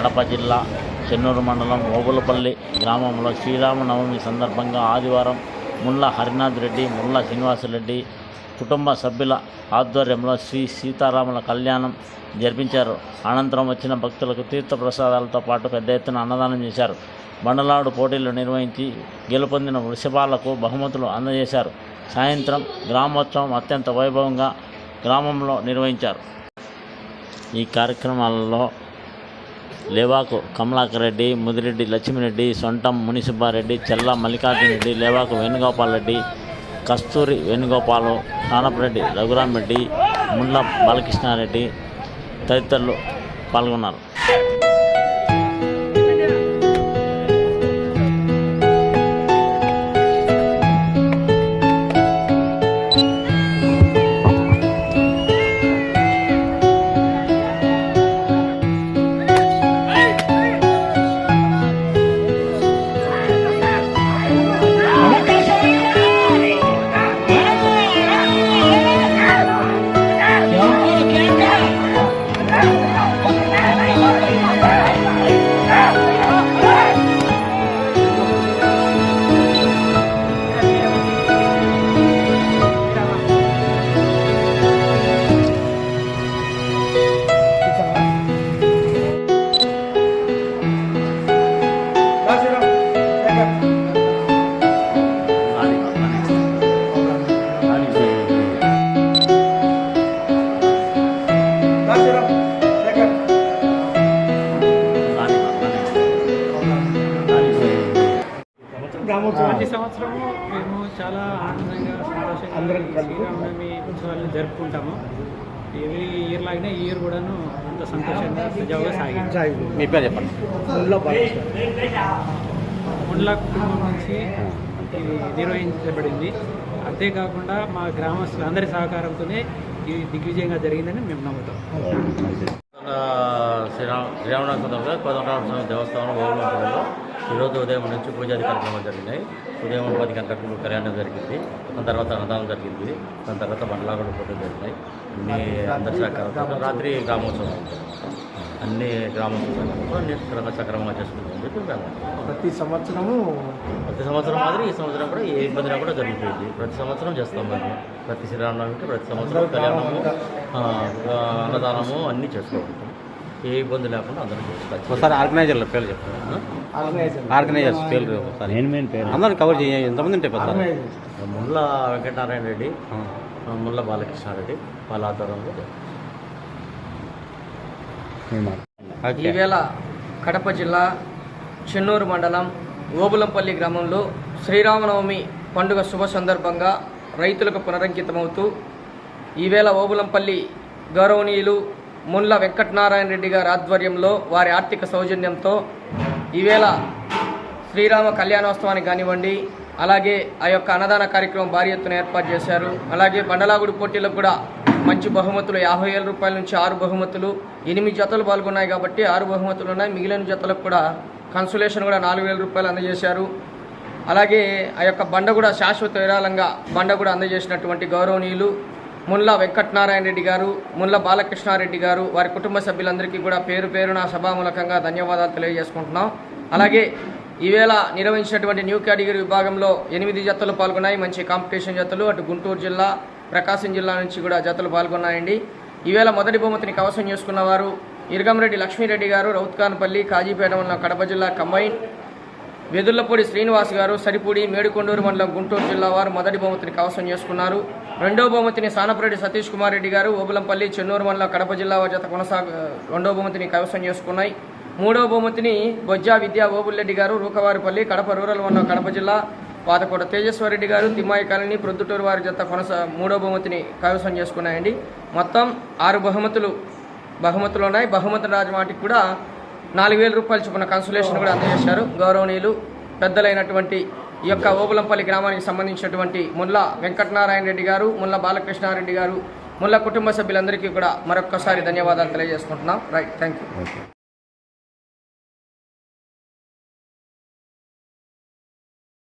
కడప జిల్లా చెన్నూరు మండలం ఓగులపల్లి గ్రామంలో శ్రీరామనవమి సందర్భంగా ఆదివారం ముల్ల హరినాథ్ రెడ్డి ముల్ల శ్రీనివాసరెడ్డి కుటుంబ సభ్యుల ఆధ్వర్యంలో శ్రీ సీతారాముల కళ్యాణం జరిపించారు. అనంతరం వచ్చిన భక్తులకు తీర్థప్రసాదాలతో పాటు పెద్ద ఎత్తున అన్నదానం చేశారు. బండలాడు పోటీలు నిర్వహించి గెలుపొందిన వృషభాలకు బహుమతులు అందజేశారు. సాయంత్రం గ్రామోత్సవం అత్యంత వైభవంగా గ్రామంలో నిర్వహించారు. ఈ కార్యక్రమాలలో లేవాకు కమలాకర్ రెడ్డి ముదిరెడ్డి లక్ష్మిరెడ్డి సొంటం మునిసుబ్బారెడ్డి చెల్ల మల్లికార్జున రెడ్డి లేవాకు వేణుగోపాల్ రెడ్డి కస్తూరి వేణుగోపాలు నానపరెడ్డి రఘురామరెడ్డి ముళ్ళ బాలకృష్ణారెడ్డి తదితరులు పాల్గొన్నారు. ప్రతి సంవత్సరము మేము చాలా ఆనందంగా సంతోషంగా శ్రీరామనవమి ఉత్సవాలను జరుపుకుంటాము. ఎవ్రీ ఇయర్ లాగానే ఈ ఇయర్ కూడాను అంత సంతోషంగా సజావుగా సాగింది. మీ పేరు చెప్పండి. ముండ్ల కుటుంబం నుంచి ఇది నిర్వహించబడింది. అంతేకాకుండా మా గ్రామస్తులు అందరి సహకారంతోనే ఇది దిగ్విజయంగా జరిగిందని మేము నమ్ముతాం. శ్రీరామ శ్రీరామనాథ సందర్భంగా కోదండరామ దేవస్థానం ఓవలంలో ఈరోజు ఉదయం నుంచి పూజాది కార్యక్రమాలు జరిగినాయి. ఉదయం పది గంటలకు కళ్యాణం జరిగింది. దాని తర్వాత అన్నదానం జరిగింది. దాని తర్వాత బండ్లాగడ పోటీలు జరిగినాయి. అన్ని అందరి సహకారంతో రాత్రి గ్రామోత్సవం. అన్ని గ్రామోత్సవాలు అన్ని సక్రమంగా సక్రమంగా చేసుకుంటామని చెప్పి మేము ప్రతి సంవత్సరము ప్రతి సంవత్సరం మాదిరి ఈ సంవత్సరం కూడా ఏ ఇబ్బంది కూడా జరుగుతుంది. ప్రతి సంవత్సరం చేస్తాం మేము. ప్రతి శ్రీరామనవమికి ప్రతి సంవత్సరం కళ్యాణము అన్నదానము అన్నీ చేసుకుంటాం ఏ ఇబ్బంది లేకుండా అందరూ చేసుకోవచ్చు ఒకసారి ఆర్గనైజర్ల పేర్లు చెప్తాను ఆర్గనైజర్. ఆర్గనైజర్స్ పేర్లు ఒకసారి. పేరు. అందరిని కవర్ చేయ ఎంతమంది ఉంటాయి పెద్ద ఆర్గనైజర్. ముళ్ళ వెంకటనారాయణ రెడ్డి ముళ్ళ బాలకృష్ణారెడ్డి వాళ్ళ ఆధ్వర్యంలో. ఈవేళ కడప జిల్లా చెన్నూరు మండలం ఓబులంపల్లి గ్రామంలో శ్రీరామనవమి పండుగ శుభ సందర్భంగా రైతులకు పునరంకితమవుతూ ఈవేళ ఓబులంపల్లి గౌరవనీయులు మున్ల వెంకటనారాయణ రెడ్డి గారి ఆధ్వర్యంలో వారి ఆర్థిక సౌజన్యంతో ఈవేళ శ్రీరామ కళ్యాణోత్సవానికి కానివ్వండి అలాగే ఆ యొక్క అన్నదాన కార్యక్రమం భారీ ఎత్తున ఏర్పాటు చేశారు. అలాగే బండలాగుడి పోటీలకు కూడా మంచి బహుమతులు యాభై వేల రూపాయల నుంచి ఆరు బహుమతులు ఎనిమిది జతలు పాల్గొన్నాయి కాబట్టి ఆరు బహుమతులు ఉన్నాయి. మిగిలిన జతలకు కూడా కన్సులేషన్ కూడా నాలుగు వేల రూపాయలు అందజేశారు. అలాగే ఆ యొక్క బండ కూడా శాశ్వత విరాళంగా బండ కూడా అందజేసినటువంటి గౌరవనీయులు ముల్లా వెంకటనారాయణ రెడ్డి గారు ముల్లా బాలకృష్ణారెడ్డి గారు వారి కుటుంబ సభ్యులందరికీ కూడా పేరు పేరున సభామూలకంగా ధన్యవాదాలు తెలియజేసుకుంటున్నాం. అలాగే ఈవేళ నిర్వహించినటువంటి న్యూ కేటగిరీ విభాగంలో ఎనిమిది జతలు పాల్గొన్నాయి. మంచి కాంపిటీషన్ జతలు. అటు గుంటూరు జిల్లా ప్రకాశం జిల్లా నుంచి కూడా జతలు పాల్గొన్నాయండి. ఈవేళ మొదటి బహుమతిని కవసం చేసుకున్న వారు ఇరగంరెడ్డి లక్ష్మీరెడ్డి గారు రౌత్కాన్పల్లి కాజీపేట మండలం కడప జిల్లా కంబైన్ వెదుర్లపూడి శ్రీనివాస్ గారు సరిపూడి మేడుకొండూరు మండలం గుంటూరు జిల్లా వారు మొదటి బహుమతిని కవసం చేసుకున్నారు. రెండో బహుమతిని సానపురెడ్డి సతీష్ కుమార్ రెడ్డి గారు ఓబులంపల్లి చెన్నూరు మండల కడప జిల్లా జత కొనసాగ రెండో బహుమతిని కైవసం చేసుకున్నాయి. మూడో బహుమతిని బొజ్జా విద్యా ఓబుల్రెడ్డి గారు రూకవారిపల్లి కడప రూరల్ మండలం కడప జిల్లా పాతకోట తేజస్వరెడ్డి గారు తిమ్మాయి కాలనీ ప్రొద్దుటూరు వారి జత కొనసా మూడో బహుమతిని కైవసం చేసుకున్నాయండి. మొత్తం ఆరు బహుమతులు బహుమతులు ఉన్నాయి. బహుమతి రాజమాటికి కూడా నాలుగు వేల రూపాయలు చొప్పున కన్సులేషన్ కూడా అందజేశారు. గౌరవనీయులు పెద్దలైనటువంటి ఈ యొక్క ఓబులంపల్లి గ్రామానికి సంబంధించినటువంటి ముల్లా వెంకటనారాయణ రెడ్డి గారు ముల్లా బాలకృష్ణారెడ్డి గారు ముల్లా కుటుంబ సభ్యులందరికీ కూడా మరొక్కసారి ధన్యవాదాలు తెలియజేసుకుంటున్నాం. Right thank you